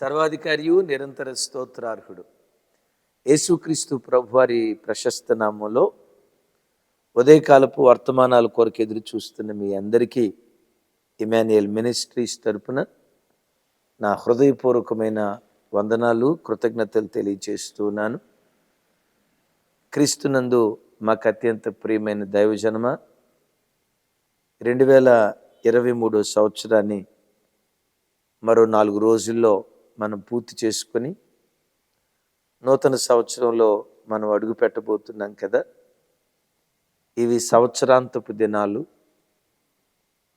సర్వాధికారియు నిరంతర స్తోత్రార్హుడు. యేసుక్రీస్తు ప్రభువారి ప్రశస్త నామంలో ఉదయకాలపు వర్తమానాల కొరకు ఎదురు చూస్తున్న మీ అందరికీ ఇమాన్యుయల్ మినిస్ట్రీస్ తరపున నా హృదయపూర్వకమైన వందనాలు కృతజ్ఞతలు తెలియచేస్తున్నాను క్రీస్తునందు మాకు అత్యంత ప్రియమైన దైవజనమ రెండు వేల ఇరవై మూడో సంవత్సరాన్ని మరో నాలుగు రోజుల్లో మనం పూర్తి చేసుకొని నూతన సంవత్సరంలో మనం అడుగు పెట్టబోతున్నాం కదా. ఇవి సంవత్సరాంతపు దినాలు.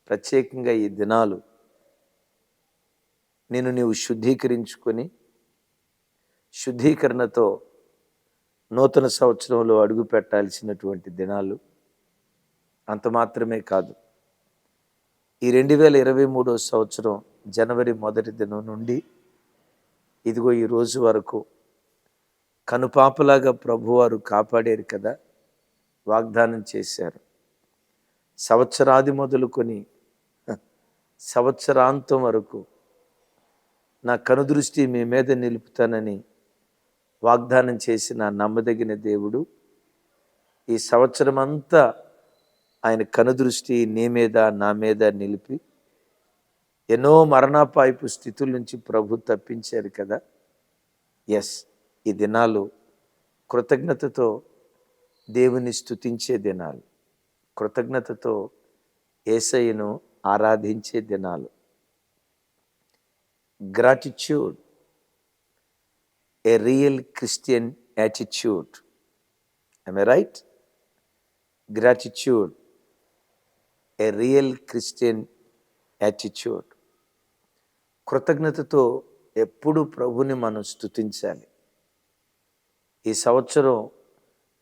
ప్రత్యేకంగా ఈ దినాలు నేను నీవు శుద్ధీకరించుకొని శుద్ధీకరణతో నూతన సంవత్సరంలో అడుగు పెట్టాల్సినటువంటి దినాలు అంత మాత్రమే కాదు. ఈ రెండు వేల ఇరవై మూడో సంవత్సరం జనవరి మొదటి దినం నుండి ఇదిగో ఈ రోజు వరకు కనుపాపలాగా ప్రభువారు కాపాడారు కదా? వాగ్దానం చేశారు. సంవత్సరాది మొదలుకొని సంవత్సరాంతం వరకు నా కనుదృష్టి మీ మీద నిలుపుతానని వాగ్దానం చేసిన నమ్మదగిన దేవుడు ఈ సంవత్సరం అంతా ఆయన కనుదృష్టి నీ మీద నా మీద నిలిపి ఎన్నో మరణాపాయపు స్థితుల నుంచి ప్రభు తప్పించారు కదా? ఎస్ ఈ దినాలు కృతజ్ఞతతో దేవుని స్తుతించే దినాలు. కృతజ్ఞతతో ఏసయ్యను ఆరాధించే దినాలు. Gratitude a real Christian attitude I right gratitude a real Christian attitude కృతజ్ఞతతో ఎప్పుడు ప్రభుని మనం స్తుతించాలి. ఈ సంవత్సరం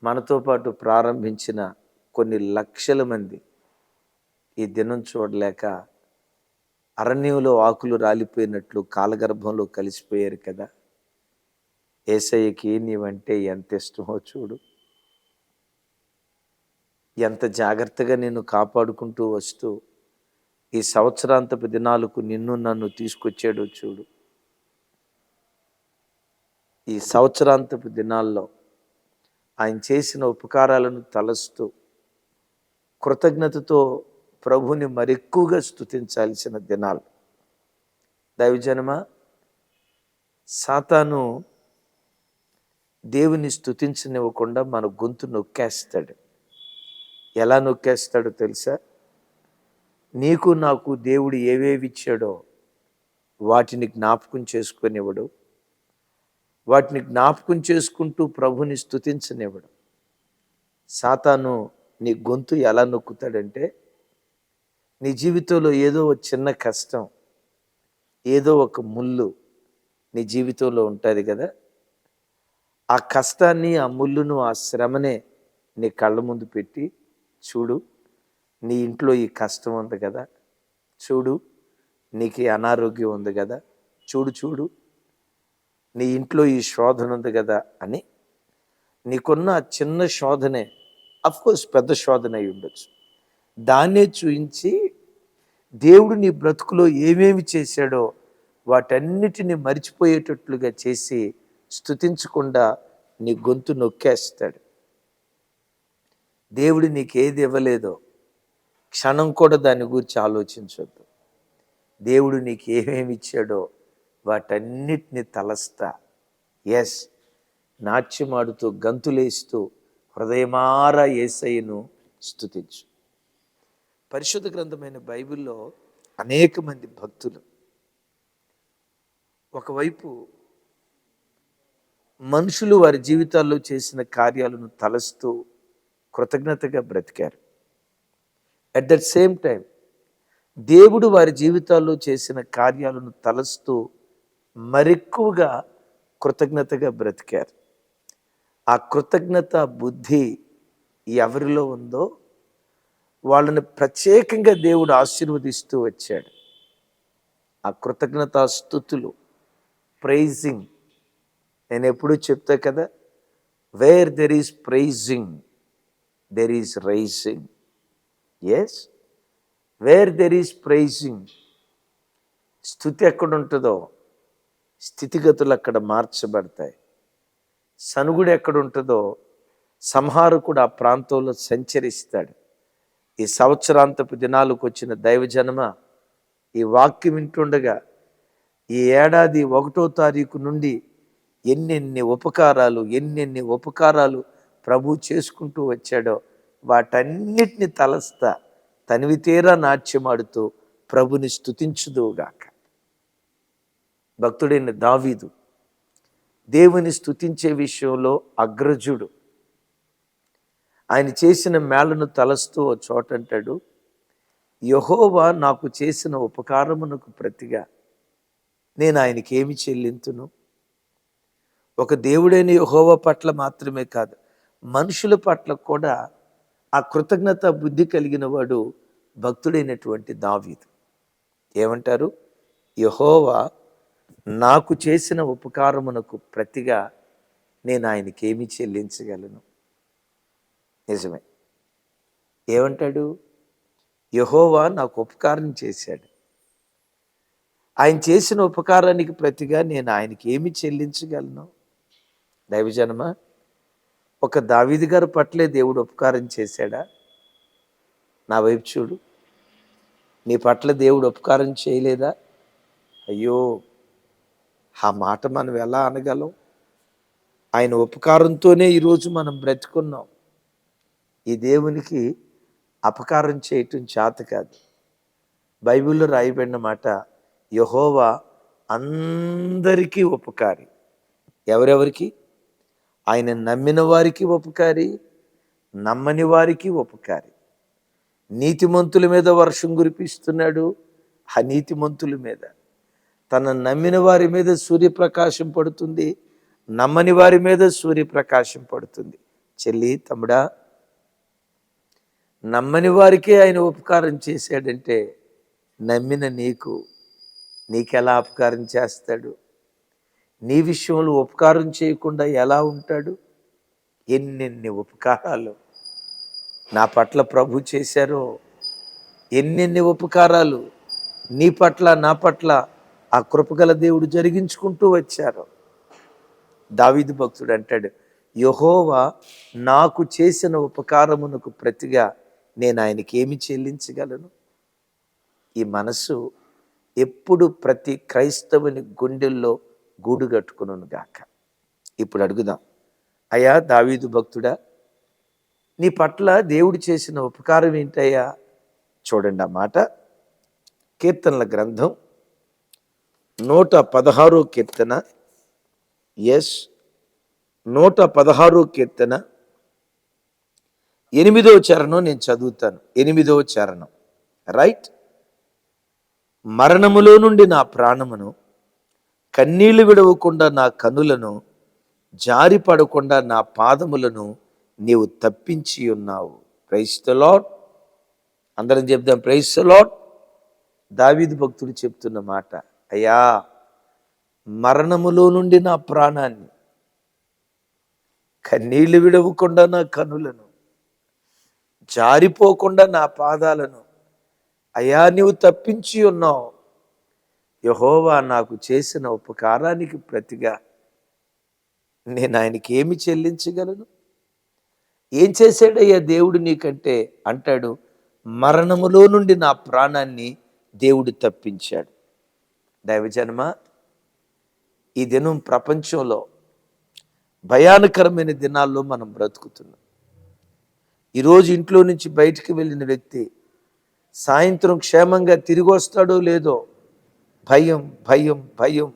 మనతో పాటు ప్రారంభించిన కొన్ని లక్షల మంది ఈ దినం చూడలేక అరణ్యంలో ఆకులు రాలిపోయినట్లు కాలగర్భంలో కలిసిపోయారు కదా. ఏసయ్యకి నీవంటే ఎంత ఇష్టమో చూడు. ఎంత జాగ్రత్తగా నేను కాపాడుకుంటూ వస్తూ ఈ సంవత్సరాంతపు దినాలకు నిన్ను నన్ను తీసుకొచ్చాడు చూడు. ఈ సంవత్సరాంతపు దినాల్లో ఆయన చేసిన ఉపకారాలను తలస్తూ కృతజ్ఞతతో ప్రభుని మరెక్కువగా స్తుతించాల్సిన దినాలు. దైవజనమ సాతాను దేవుని స్థుతించనివ్వకుండా మన గొంతు నొక్కేస్తాడు. ఎలా నొక్కేస్తాడో తెలుసా? నీకు నాకు దేవుడు ఏవేవి ఇచ్చాడో వాటిని జ్ఞాపకం చేసుకునివ్వడు వాటిని జ్ఞాపకం చేసుకుంటూ ప్రభుని స్తుతించనివ్వడు. సాతాను నీ గొంతు ఎలా నొక్కుతాడంటే నీ జీవితంలో ఏదో ఒక చిన్న కష్టం ఏదో ఒక ముళ్ళు నీ జీవితంలో ఉంటుంది కదా. ఆ కష్టాన్ని ఆ ముళ్ళును ఆ శ్రమనే నీ కళ్ళ ముందు పెట్టి చూడు. నీ ఇంట్లో ఈ కష్టం ఉంది కదా చూడు. నీకు ఈ అనారోగ్యం ఉంది కదా చూడు చూడు. నీ ఇంట్లో ఈ శోధన ఉంది కదా అని నీకున్న చిన్న శోధనే కోర్స్ పెద్ద శోధన అయి ఉండొచ్చు. దాన్నే చూయించి దేవుడు నీ బ్రతుకులో ఏమేమి చేశాడో వాటన్నిటిని మర్చిపోయేటట్లుగా చేసి స్తుతించకుండా నీ గొంతు నొక్కేస్తాడు. దేవుడు నీకు ఏది ఇవ్వలేదో క్షణం కూడా దాని గురించి ఆలోచించొద్దు. దేవుడు నీకు ఏమేమి ఇచ్చాడో వాటన్నిటిని తలస్తా. ఎస్ నాట్యమాడుతూ గంతులేస్తూ హృదయమారా ఏసయ్యను స్తుతించు. పరిశుద్ధ గ్రంథమైన బైబిల్లో అనేక మంది భక్తులు ఒకవైపు మనుషులు వారి జీవితాల్లో చేసిన కార్యాలను తలస్తూ కృతజ్ఞతగా బ్రతికారు. అట్ దట్ సేమ్ టైం దేవుడు వారి జీవితాల్లో చేసిన కార్యాలను తలస్తూ మరెక్కువగా కృతజ్ఞతగా బ్రతికారు. ఆ కృతజ్ఞత బుద్ధి ఎవరిలో ఉందో వాళ్ళని ప్రత్యేకంగా దేవుడు ఆశీర్వదిస్తూ వచ్చాడు. ఆ కృతజ్ఞత స్థుతులు ప్రైజింగ్ నేను ఎప్పుడూ చెప్తా కదా where there is praising there is raising yes where there is praising స్థుతి ఎక్కడుంటుందో స్థితిగతులు అక్కడ మార్చబడతాయి. సనుగుడు ఎక్కడ ఉంటుందో సంహారకుడు ఆ ప్రాంతంలో సంచరిస్తాడు. ఈ సంవత్సరాంతపు దినాలకు వచ్చిన దైవజనమ ఈ వాక్యం వింటుండగా ఈ ఏడాది ఒకటో తారీఖు నుండి ఎన్నెన్ని ఉపకారాలు ఎన్నెన్ని ఉపకారాలు ప్రభు చేసుకుంటూ వచ్చాడో వాటన్నిటిని తలస్తా తనివి తీరా నాట్యమాడుతూ ప్రభుని స్తుతించుదువుగాక భక్తుడైన దావీదు దేవుని స్తుతించే విషయంలో అగ్రజుడు. ఆయన చేసిన మేళను తలస్తూ ఓ చోట అంటాడు యహోవా నాకు చేసిన ఉపకారమునకు ప్రతిగా నేను ఆయనకి ఏమి చెల్లింతును? ఒక దేవుడైన యహోవా పట్ల మాత్రమే కాదు మనుషుల పట్ల కూడా ఆ కృతజ్ఞత బుద్ధి కలిగిన వాడు భక్తుడైనటువంటి దావీదు. ఏమంటారు? యహోవా నాకు చేసిన ఉపకారమునకు ప్రతిగా నేను ఆయనకి ఏమి చెల్లించగలను. నిజమే. ఏమంటాడు? యహోవా నాకు ఉపకారం చేశాడు. ఆయన చేసిన ఉపకారానికి ప్రతిగా నేను ఆయనకి ఏమి చెల్లించగలను. దైవజనమా ఒక దావీది గారి పట్లే దేవుడు ఉపకారం చేశాడా? నా వైపు చూడు. నీ పట్ల దేవుడు ఉపకారం చేయలేదా? అయ్యో ఆ మాట మనం ఎలా అనగలం? ఆయన ఉపకారంతోనే ఈరోజు మనం బ్రతుకున్నాం. ఈ దేవునికి అపకారం చేయటం చేత కాదు. బైబిల్లో రాయబడిన మాట యహోవా అందరికీ ఉపకారి. ఎవరెవరికి? ఆయన నమ్మిన వారికి ఉపకారి నమ్మని వారికి ఉపకారి. నీతిమంతుల మీద వర్షం కురిపిస్తున్నాడు అనీతిమంతుల మీద. తన నమ్మిన వారి మీద సూర్యప్రకాశం పడుతుంది నమ్మని వారి మీద సూర్యప్రకాశం పడుతుంది. చెల్లి తమ్ముడా నమ్మని వారికే ఆయన ఉపకారం చేశాడంటే నమ్మిన నీకు నీకెలా అపకారం చేస్తాడు? నీ విషయంలో ఉపకారం చేయకుండా ఎలా ఉంటాడు? ఎన్నెన్ని ఉపకారాలు నా పట్ల ప్రభు చేశారో ఎన్నెన్ని ఉపకారాలు నీ పట్ల నా పట్ల ఆ కృపగల దేవుడు జరిగించుకుంటూ వచ్చారు. దావీదు భక్తుడు అంటాడు యహోవా నాకు చేసిన ఉపకారమునకు ప్రతిగా నేను ఆయనకి ఏమి చెల్లించగలను? ఈ మనసు ఎప్పుడు ప్రతి క్రైస్తవుని గుండెల్లో గూడు కట్టుకును గాక. ఇప్పుడు అడుగుదాం అయ్యా దావీదు భక్తుడా నీ పట్ల దేవుడు చేసిన ఉపకారం ఏంటయ్యా? చూడండి ఆ మాట. కీర్తనల గ్రంథం నూట పదహారో కీర్తన. ఎస్ నూట పదహారో కీర్తన. ఎనిమిదో చరణం నేను చదువుతాను. ఎనిమిదో చరణం. రైట్ మరణములో నుండి నా ప్రాణమును కన్నీళ్ళు విడవకుండా నా కనులను జారి పడకుండా నా పాదములను నీవు తప్పించి ఉన్నావు. లార్డ్ అందరం చెప్దాం లార్డ్ దావీదు భక్తుడు చెప్తున్న మాట అయ్యా మరణములో నుండి నా ప్రాణాన్ని కన్నీళ్ళు విడవకుండా నా కనులను జారిపోకుండా నా పాదాలను అయ్యా నీవు తప్పించి ఉన్నావు. యహోవా నాకు చేసిన ఉపకారానికి ప్రతిగా నేను ఆయనకి ఏమి చెల్లించగలను? ఏం చేశాడయ్యా దేవుడు నీకంటే? అంటాడు మరణములో నుండి నా ప్రాణాన్ని దేవుడు తప్పించాడు. దైవజన్మ ఈ దినం ప్రపంచంలో భయానకరమైన దినాల్లో మనం బ్రతుకుతున్నాం. ఈరోజు ఇంట్లో నుంచి బయటికి వెళ్ళిన వ్యక్తి సాయంత్రం క్షేమంగా తిరిగి వస్తాడో లేదో భయం భయం భయం.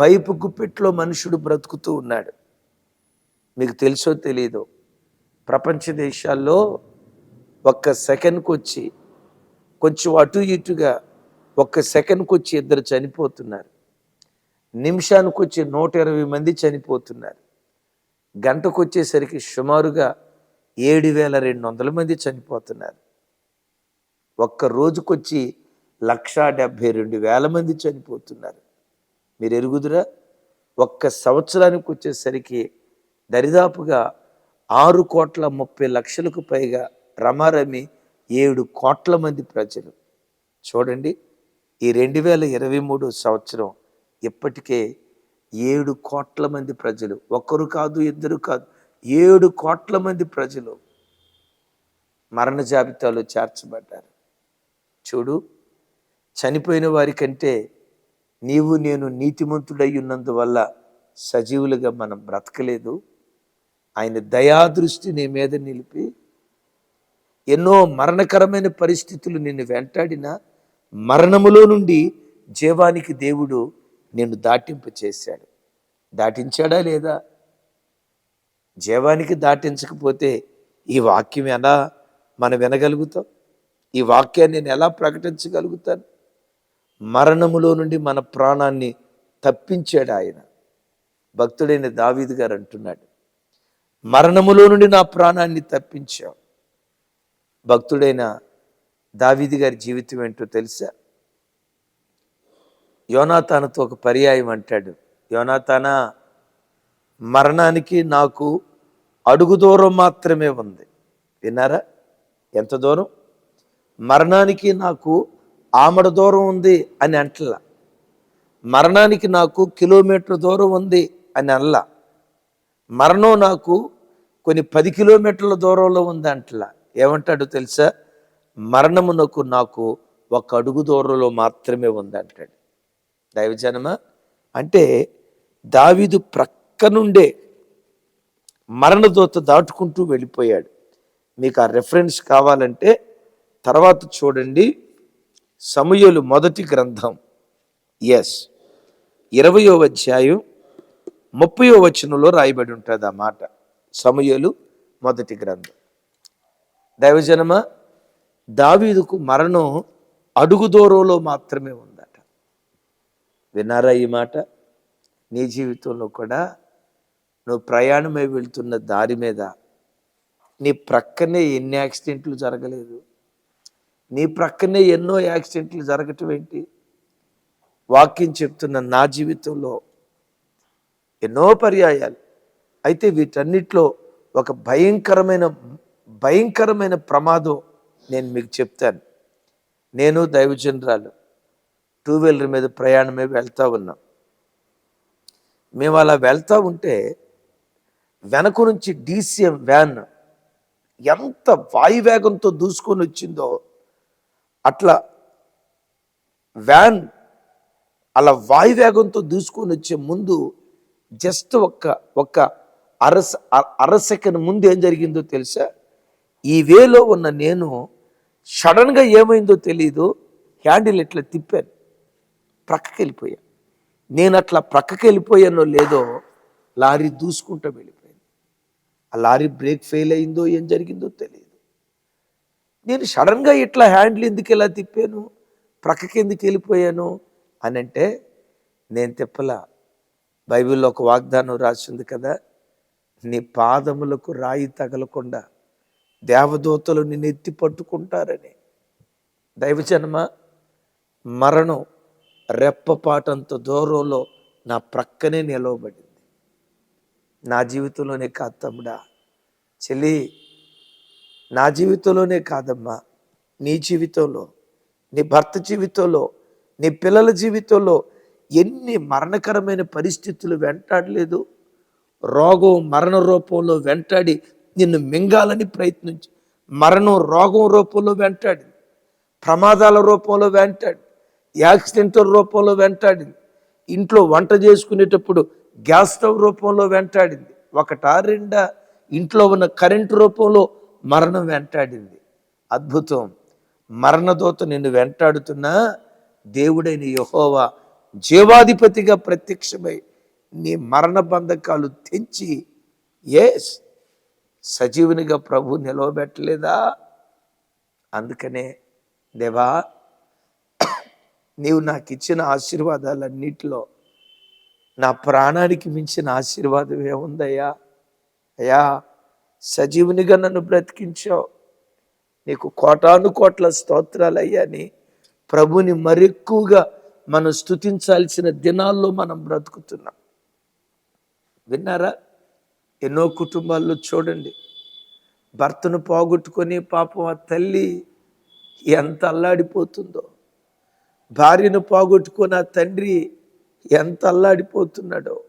భయపు గుప్పెట్లో మనుషుడు బ్రతుకుతూ ఉన్నాడు. మీకు తెలుసో తెలీదో? ప్రపంచ దేశాల్లో ఒక్క సెకండ్కి వచ్చి కొంచెం అటు ఇటుగా ఒక్క సెకండ్కి వచ్చి ఇద్దరు చనిపోతున్నారు. నిమిషానికి వచ్చి నూట ఇరవై మంది చనిపోతున్నారు. గంటకు వచ్చేసరికి సుమారుగా ఏడు వేల రెండు వందల మంది చనిపోతున్నారు. ఒక్క రోజుకొచ్చి లక్షా డెబ్భై రెండు వేల మంది చనిపోతున్నారు. మీరు ఎరుగుదురా? ఒక్క సంవత్సరానికి వచ్చేసరికి దరిదాపుగా ఆరు కోట్ల ముప్పై లక్షలకు పైగా రమారమి ఏడు కోట్ల మంది ప్రజలు. చూడండి ఈ రెండు వేల ఇరవై మూడు సంవత్సరం ఇప్పటికే ఏడు కోట్ల మంది ప్రజలు. ఒక్కరు కాదు ఇద్దరు కాదు ఏడు కోట్ల మంది ప్రజలు మరణ జాబితాలో చేర్చబడ్డారు. చూడు చనిపోయిన వారి కంటే నీవు నేను నీతిమంతుడై ఉన్నందువల్ల సజీవులుగా మనం బ్రతకలేదు. ఆయన దయాదృష్టి నీ మీద నిలిపి ఎన్నో మరణకరమైన పరిస్థితులు నిన్ను వెంటాడిన మరణములో నుండి జీవానికి దేవుడు నిన్ను దాటింప చేశాడు దాటించాడా లేదా? జీవానికి దాటించకపోతే ఈ వాక్యం ఎలా మనం వినగలుగుతాం? ఈ వాక్యాన్ని నేను ఎలా ప్రకటించగలుగుతాను? మరణములో నుండి మన ప్రాణాన్ని తప్పించాడు ఆయన. భక్తుడైన దావీదు గారు అంటున్నాడు మరణములో నుండి నా ప్రాణాన్ని తప్పించావు. భక్తుడైన దావీది గారి జీవితం ఏంటో తెలుసా? యోనాతానతో ఒక పర్యాయం అంటాడు యోనాతానా మరణానికి నాకు అడుగు దూరం మాత్రమే ఉంది. విన్నారా? ఎంత దూరం? మరణానికి నాకు ఆమడ దూరం ఉంది అని అంటలా. మరణానికి నాకు కిలోమీటర్ దూరం ఉంది అని అనలా. మరణం నాకు కొన్ని పది కిలోమీటర్ల దూరంలో ఉంది అంటలా. ఏమంటాడు తెలుసా? మరణమునకు నాకు ఒక అడుగు దూరంలో మాత్రమే ఉంది అంటాడు. దైవజనమ? అంటే దావీదు ప్రక్క నుండే మరణదూత దాటుకుంటూ వెళ్ళిపోయాడు. మీకు ఆ రెఫరెన్స్ కావాలంటే తర్వాత చూడండి. సమయలు మొదటి గ్రంథం. ఎస్ ఇరవయో అధ్యాయం ముప్పయో వచనంలో రాయబడి ఉంటుంది ఆ మాట. సమయలు మొదటి గ్రంథం. దైవజనమ దావీదుకు మరణం అడుగు దూరంలో మాత్రమే ఉందట. విన్నారా ఈ మాట? నీ జీవితంలో కూడా నువ్వు ప్రయాణమై వెళ్తున్న దారి మీద నీ ప్రక్కనే ఎన్ని యాక్సిడెంట్లు జరగలేదు. నీ ప్రక్కనే ఎన్నో యాక్సిడెంట్లు జరగటం ఏంటి? వాక్యం చెప్తున్న నా జీవితంలో ఎన్నో పర్యాయాలు. అయితే వీటన్నిటిలో ఒక భయంకరమైన భయంకరమైన ప్రమాదం నేను మీకు చెప్తాను. నేను దైవజనరాలు. టూ వీలర్ మీద ప్రయాణమే వెళ్తూ ఉన్నాం. మేము అలా వెళ్తూ ఉంటే వెనక నుంచి డీసీఎం వ్యాన్ ఎంత వాయువేగంతో దూసుకొని వచ్చిందో అట్లా వ్యాన్ అలా వాయువేగంతో దూసుకొని వచ్చే ముందు జస్ట్ ఒక్క ఒక్క అర అర సెకండ్ ముందు ఏం జరిగిందో తెలుసా? ఈ వేలో ఉన్న నేను సడన్గా ఏమైందో తెలియదు హ్యాండిల్ ఇట్లా తిప్పాను ప్రక్కకి వెళ్ళిపోయా నేను అట్లా ప్రక్కకి వెళ్ళిపోయానో లేదో లారీ దూసుకుంటూ వెళ్ళిపోయింది. ఆ లారీ బ్రేక్ ఫెయిల్ అయిందో ఏం జరిగిందో తెలియదు నేను సడన్గా ఇట్లా హ్యాండిల్ ఎందుకు ఎలా తిప్పాను? ప్రక్కకి ఎందుకు వెళ్ళిపోయాను? అని అంటే నేను తిప్పలా బైబిల్లో ఒక వాగ్దానం రాసింది కదా నీ పాదములకు రాయి తగలకుండా దేవదూతలు నిన్ను ఎత్తి పట్టుకుంటారని. దైవజన్మ మరణం రెప్పపాటంత దూరంలో నా ప్రక్కనే నిలవబడింది. నా జీవితంలోనే కాదు తమ్ముడా చెల్లి నా జీవితంలోనే కాదమ్మా. నీ జీవితంలో నీ భర్త జీవితంలో నీ పిల్లల జీవితంలో ఎన్ని మరణకరమైన పరిస్థితులు వెంటాడలేదు. రోగం మరణ రూపంలో వెంటాడి నిన్ను మింగాలని ప్రయత్నించి మరణం రోగం రూపంలో వెంటాడింది ప్రమాదాల రూపంలో వెంటాడి యాక్సిడెంట్ల రూపంలో వెంటాడింది ఇంట్లో వంట చేసుకునేటప్పుడు గ్యాస్ స్టవ్ రూపంలో వెంటాడింది. ఒకటా రెండా ఇంట్లో ఉన్న కరెంటు రూపంలో మరణం వెంటాడింది. అద్భుతం. మరణదోత నిన్ను వెంటాడుతున్నా దేవుడైన యహోవా జీవాధిపతిగా ప్రత్యక్షమై నీ మరణ బంధకాలు తెంచి ఎస్ సజీవునిగా ప్రభు నిలవబెట్టలేదా? అందుకనే దేవా నీవు నాకు ఇచ్చిన ఆశీర్వాదాలన్నిటిలో నా ప్రాణానికి మించిన ఆశీర్వాదం ఏముందయ్యా? అయ్యా సజీవునిగా నన్ను బ్రతికించావు. నీకు కోటాను కోట్ల స్తోత్రాలు అయ్యాని ప్రభుని మరెక్కువగా మనం స్థుతించాల్సిన దినాల్లో మనం బ్రతుకుతున్నాం. విన్నారా? ఎన్నో కుటుంబాల్లో చూడండి. భర్తను పోగొట్టుకొని పాపం ఆ తల్లి ఎంత అల్లాడిపోతుందో. భార్యను పోగొట్టుకొని ఆ తండ్రి ఎంత అల్లాడిపోతున్నాడో.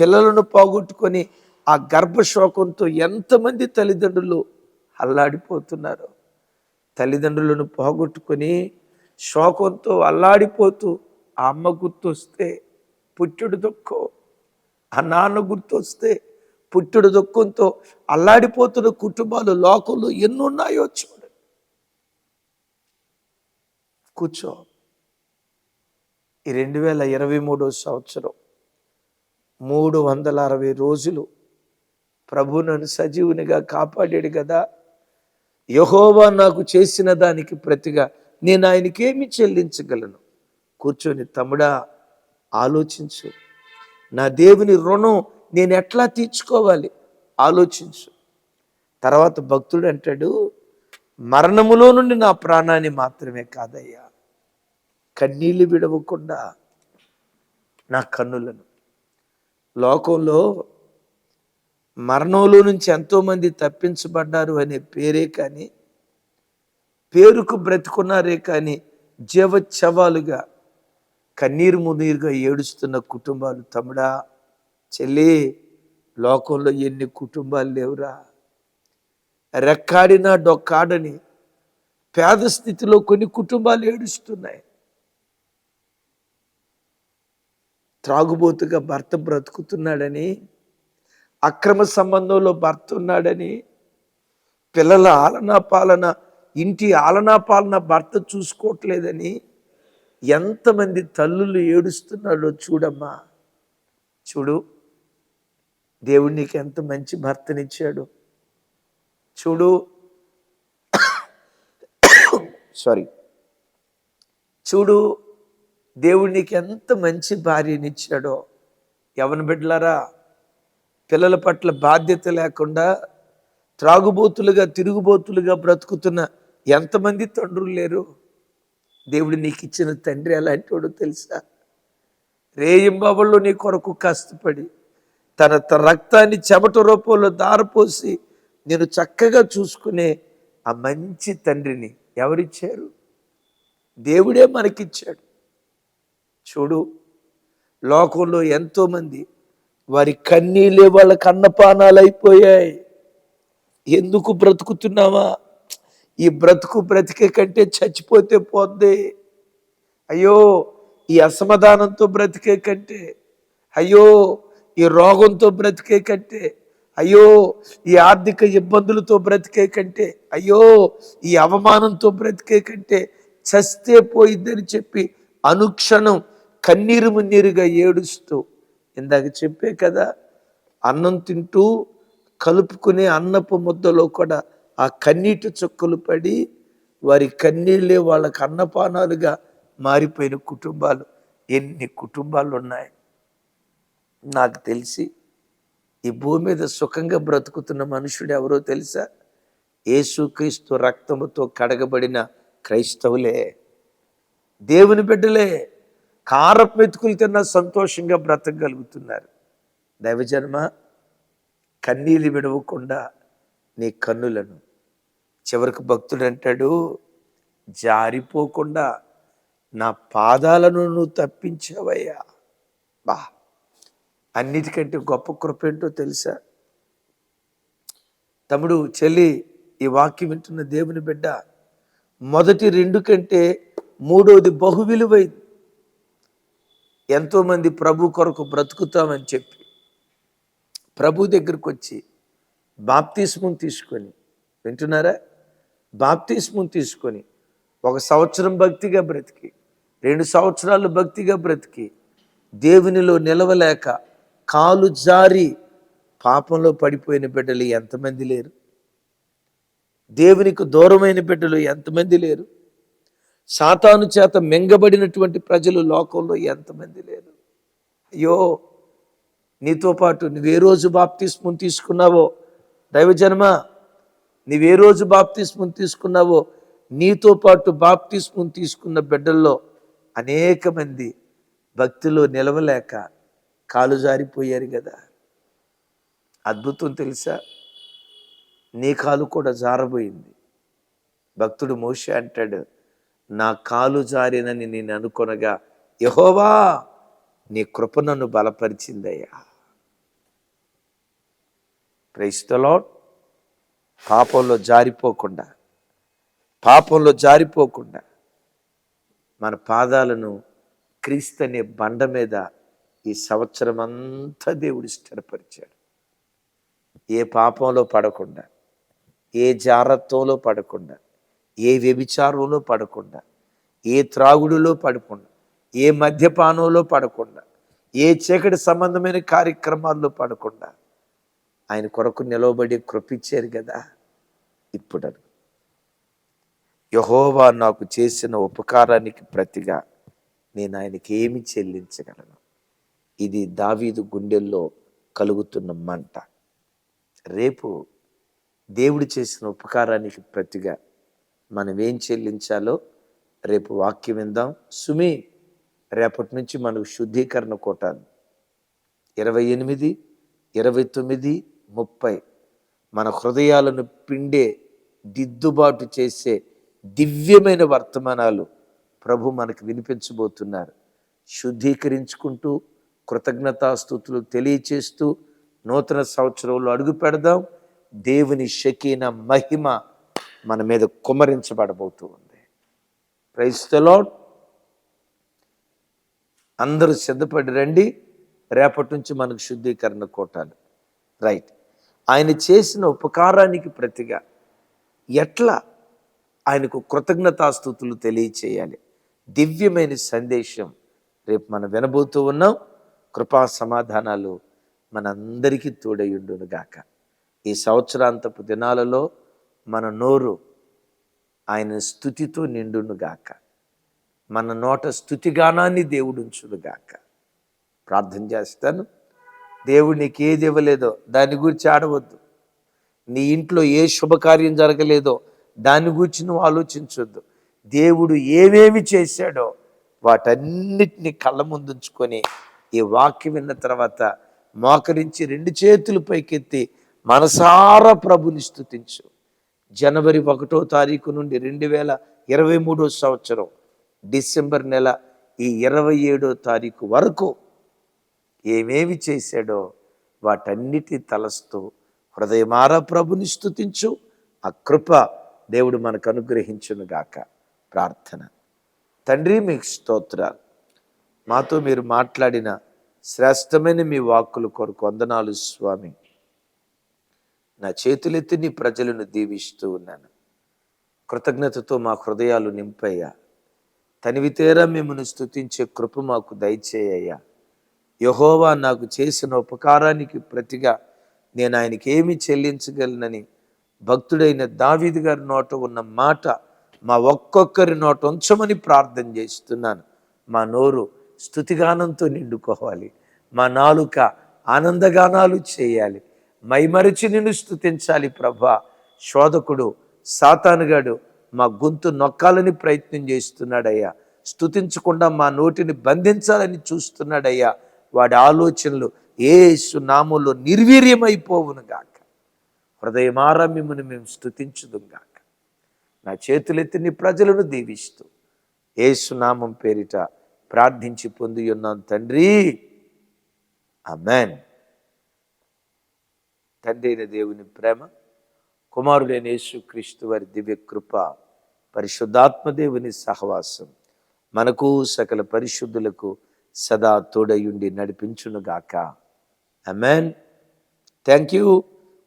పిల్లలను పోగొట్టుకొని ఆ గర్భశోకంతో ఎంతమంది తల్లిదండ్రులు అల్లాడిపోతున్నారు. తల్లిదండ్రులను పోగొట్టుకొని శోకంతో అల్లాడిపోతూ ఆ అమ్మ గుర్తొస్తే పుట్టుడు దుఃఖం ఆ నాన్న గుర్తొస్తే పుట్టుడు దుఃఖంతో అల్లాడిపోతున్న కుటుంబాలు లోకంలో ఎన్నున్నాయో చూడండి కూర్చో. ఈ రెండు వేల ఇరవై మూడో సంవత్సరం మూడు వందల అరవై రోజులు ప్రభు నన్ను సజీవునిగా కాపాడాడు కదా. యహోవా నాకు చేసిన దానికి ప్రతిగా నేను ఆయనకేమి చెల్లించగలను. కూర్చొని తమ్ముడా ఆలోచించు. నా దేవుని రుణం నేను ఎట్లా తీర్చుకోవాలి? ఆలోచించు. తర్వాత భక్తుడు అంటాడు మరణములో నుండి నా ప్రాణాన్ని మాత్రమే కాదయ్యా. కన్నీళ్ళు విడవకుండా నా కన్నులను. లోకంలో మరణంలో నుంచి ఎంతోమంది తప్పించబడ్డారు అనే పేరే కానీ పేరుకు బ్రతుకున్నారే కానీ జీవచ్చవాలుగా కన్నీరు మునీరుగా ఏడుస్తున్న కుటుంబాలు తమ్ముడా చెల్లి లోకంలో ఎన్ని కుటుంబాలు లేవురా. రెక్కాడినా డొక్కాడని పేద స్థితిలో కొన్ని కుటుంబాలు ఏడుస్తున్నాయి. త్రాగుబోతుగా భర్త బ్రతుకుతున్నాడని అక్రమ సంబంధంలో భర్త ఉన్నాడని పిల్లల ఆలనా పాలన ఇంటి ఆలనా పాలన భర్త చూసుకోవట్లేదని ఎంతమంది తల్లులు ఏడుస్తున్నాడో చూడమ్మా. చూడు దేవుడు నీకు ఎంత మంచి భర్తనిచ్చాడు. చూడు సారీ. చూడు దేవుడు నీకు ఎంత మంచి భార్యనిచ్చాడో. ఎవరిని బిడ్డలారా? పిల్లల పట్ల బాధ్యత లేకుండా త్రాగుబోతులుగా తిరుగుబోతులుగా బ్రతుకుతున్న ఎంతమంది తండ్రులు లేరు? దేవుడు నీకు ఇచ్చిన తండ్రి అలాంటివాడు తెలుసా? రేయింబాబుల్లో నీ కొరకు కష్టపడి తన రక్తాన్ని చెమట రూపంలో దారపోసి నేను చక్కగా చూసుకునే ఆ మంచి తండ్రిని ఎవరిచ్చారు? దేవుడే మనకిచ్చాడు. చూడు లోకంలో ఎంతోమంది వారి కన్నీళ్ళే వాళ్ళ కన్నపానాలు అయిపోయాయి ఎందుకు బ్రతుకుతున్నావా? ఈ బ్రతుకు బ్రతికే కంటే చచ్చిపోతే పోద్ది. అయ్యో ఈ అసమాధానంతో బ్రతికే కంటే అయ్యో ఈ రోగంతో బ్రతికే కంటే అయ్యో ఈ ఆర్థిక ఇబ్బందులతో బ్రతికే కంటే అయ్యో ఈ అవమానంతో బ్రతికే కంటే చస్తే పోయిద్దని చెప్పి అనుక్షణం కన్నీరు మున్నీరుగా ఏడుస్తూ ఇందాక చెప్పే కదా అన్నం తింటూ కలుపుకునే అన్నపు ముద్దలో కూడా ఆ కన్నీటి చుక్కలు పడి వారి కన్నీళ్ళే వాళ్ళకి అన్నపానాలుగా మారిపోయిన కుటుంబాలు. ఎన్ని కుటుంబాలు ఉన్నాయి నాకు తెలిసి ఈ భూమి మీద సుఖంగా బ్రతుకుతున్న మనుషుడు ఎవరో తెలుసా? యేసుక్రీస్తు రక్తముతో కడగబడిన క్రైస్తవులే. దేవుని బిడ్డలే. కారపు మెతుకులు తిన్న సంతోషంగా బ్రతకగలుగుతున్నారు. దైవజన్మ కన్నీళ్ళు విడవకుండా నీ కన్నులను చివరికి భక్తుడు అంటాడు జారిపోకుండా నా పాదాలను నువ్వు తప్పించావయ్యా. బా అన్నిటికంటే గొప్ప కృప ఏంటో తెలుసా? తమ్ముడు చెల్లి ఈ వాక్యం వింటున్న దేవుని బిడ్డ మొదటి రెండు కంటే మూడోది బహు విలువైంది. ఎంతోమంది ప్రభు కొరకు బ్రతుకుతామని చెప్పి ప్రభు దగ్గరకు వచ్చి బాప్తిస్మం తీసుకొని వింటున్నారా? బాప్తిస్మం తీసుకొని ఒక సంవత్సరం భక్తిగా బ్రతికి రెండు సంవత్సరాలు భక్తిగా బ్రతికి దేవునిలో నిలవలేక కాలు జారి పాపంలో పడిపోయిన బిడ్డలు ఎంతమంది లేరు? దేవునికి దూరమైన బిడ్డలు ఎంతమంది లేరు? సాతాను చేత మెంగబడినటువంటి ప్రజలు లోకంలో ఎంతమంది లేరు. అయ్యో నీతో పాటు నువ్వే రోజు బాప్తిస్మం తీసుకున్నావో? దైవజన్మ నువ్వే రోజు బాప్తిస్మం తీసుకున్నావో? నీతో పాటు బాప్తిస్మం తీసుకున్న బిడ్డల్లో అనేక మంది భక్తిలో నిలవలేక కాలు జారిపోయారు కదా. అద్భుతం తెలుసా? నీ కాలు కూడా జారబోయింది. భక్తుడు మోషే అంటాడు నా కాలు జారినని నేను అనుకొనగా యహోవా నీ కృప నన్ను బలపరిచిందయ్యా. క్రైస్తలో పాపంలో జారిపోకుండా పాపంలో జారిపోకుండా మన పాదాలను క్రీస్తు అనే బండ మీద ఈ సంవత్సరం అంతా దేవుడు స్థిరపరిచాడు. ఏ పాపంలో పడకుండా ఏ జారత్వంలో పడకుండా ఏ వ్యభిచారంలో పడకుండా ఏ త్రాగుడులో పడకుండా ఏ మద్యపానంలో పడకుండా ఏ చీకటి సంబంధమైన కార్యక్రమాల్లో పడకుండా ఆయన కొరకు నిలవబడి కృపించారు కదా ఇప్పుడు యహోవా నాకు చేసిన ఉపకారానికి ప్రతిగా నేను ఆయనకి ఏమి చెల్లించగలను? ఇది దావీదు గుండెల్లో కలుగుతున్న మంట. రేపు దేవుడు చేసిన ఉపకారానికి ప్రతిగా మనం ఏం చెల్లించాలో రేపు వాక్యం విందాం. సుమి రేపటి నుంచి మనకు శుద్ధీకరణ కోటాను ఇరవై ఎనిమిది ఇరవై తొమ్మిది ముప్పై. మన హృదయాలను పిండే దిద్దుబాటు చేసే దివ్యమైన వర్తమానాలు ప్రభు మనకు వినిపించబోతున్నారు. శుద్ధీకరించుకుంటూ కృతజ్ఞతాస్థుతులు తెలియచేస్తూ నూతన సంవత్సరంలో అడుగు పెడదాం. దేవుని షకీన మహిమ మన మీద కుమరించబడబోతూ ఉంది. క్రైస్తలో అందరూ సిద్ధపడి రండి. రేపటి నుంచి మనకు శుద్ధీకరణ కోటాలు. రైట్ ఆయన చేసిన ఉపకారానికి ప్రతిగా ఎట్లా ఆయనకు కృతజ్ఞతాస్థుతులు తెలియచేయాలి. దివ్యమైన సందేశం రేపు మనం వినబోతూ ఉన్నాం. కృపా సమాధానాలు మనందరికీ తోడయుండును గాక ఈ సంవత్సరాంతపు దినాలలో మన నోరు ఆయన స్థుతితో నిండును గాక. మన నోట స్థుతిగానాన్ని దేవుడుంచును గాక. ప్రార్థన చేస్తాను. దేవుడు నీకు ఏది ఇవ్వలేదో దాని గురించి ఆడవద్దు. నీ ఇంట్లో ఏ శుభకార్యం జరగలేదో దాని గురించి నువ్వు ఆలోచించొద్దు. దేవుడు ఏమేమి చేశాడో వాటన్నిటిని కళ్ళ ముందుంచుకొని ఈ వాక్యం విన్న తర్వాత మోకరించి రెండు చేతులు పైకెత్తి మనసారా ప్రభుని స్థుతించు జనవరి ఒకటో తారీఖు నుండి రెండు వేల ఇరవై మూడో సంవత్సరం డిసెంబర్ నెల ఈ ఇరవై ఏడో తారీఖు వరకు ఏమేమి చేశాడో వాటన్నిటి తలస్తూ హృదయమారా ప్రభుని స్థుతించు ఆ కృప దేవుడు మనకు అనుగ్రహించును గాక. ప్రార్థన. తండ్రి మీకు స్తోత్రాలు. మాతో మీరు మాట్లాడిన శ్రేష్టమైన మీ వాక్కుల కొరకు వందనాలు స్వామి. నా చేతులెత్తి నీ ప్రజలను దీవిస్తూ ఉన్నాను. కృతజ్ఞతతో మా హృదయాలు నింపయ్యా. తనివితేరా మిమ్మల్ని స్థుతించే కృప మాకు దయచేయ్యా యహోవా నాకు చేసిన ఉపకారానికి ప్రతిగా నేను ఆయనకి ఏమి చెల్లించగలనని భక్తుడైన దావీదు గారి నోట ఉన్న మాట మా ఒక్కొక్కరి నోట ఉంచమని ప్రార్థన చేస్తున్నాను. మా నోరు స్థుతిగానంతో నిండుకోవాలి. మా నాలుక ఆనందగానాలు చేయాలి. మైమరిచి నిన్ను స్థుతించాలి ప్రభా. శోధకుడు సాతానుగాడు మా గొంతు నొక్కాలని ప్రయత్నం చేస్తున్నాడయ్యా. స్థుతించకుండా మా నోటిని బంధించాలని చూస్తున్నాడయ్యా. వాడి ఆలోచనలు ఏ నామంలో నిర్వీర్యమైపోవును గాక. హృదయమారా మిమ్మల్ని మేము స్థుతించుదుం గాక. నా చేతులెత్తి నీ ప్రజలను దీవిస్తూ ఏసునామం పేరిట ప్రార్థించి పొంది ఉన్నాం తండ్రి. అమెన్ తండ్రి అయిన దేవుని ప్రేమ కుమారుడైన యేసుక్రీస్తు వారి దివ్య కృప పరిశుద్ధాత్మ దేవుని సహవాసం మనకు సకల పరిశుద్ధులకు సదా తోడయుండి నడిపించునుగాక. అమెన్ థ్యాంక్ యూ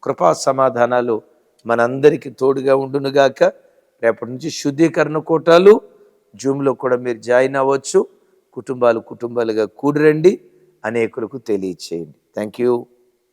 కృపా సమాధానాలు మనందరికీ తోడుగా ఉండునుగాక. రేపటి నుంచి శుద్ధీకరణ కోటాలు జూమ్లో కూడా మీరు జాయిన్ అవ్వచ్చు. కుటుంబాలు కుటుంబాలుగా కూడిరండి అనేకులకు తెలియచేయండి. Thank you